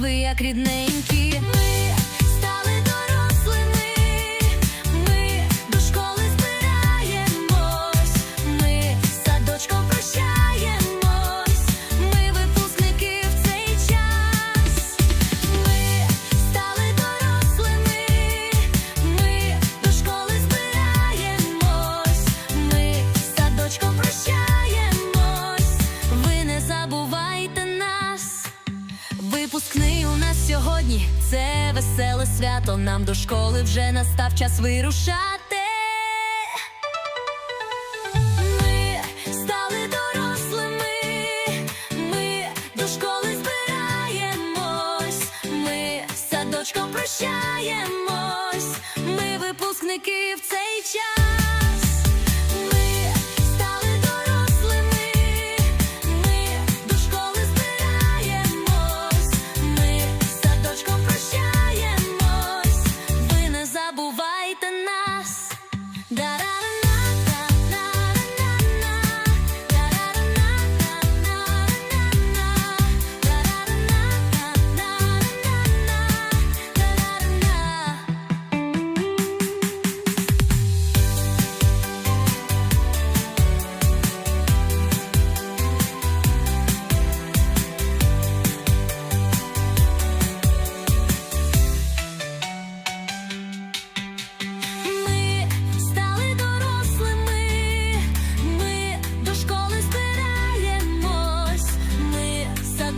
Нас як рідненькі. Сьогодні це веселе свято. Нам до школи вже настав час вирушати. Ми стали дорослими, ми до школи збираємось, ми садочком прощаємось, ми випускники в цей час.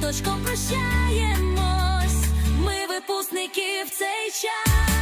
З прощаємось, ми випускники в цей час.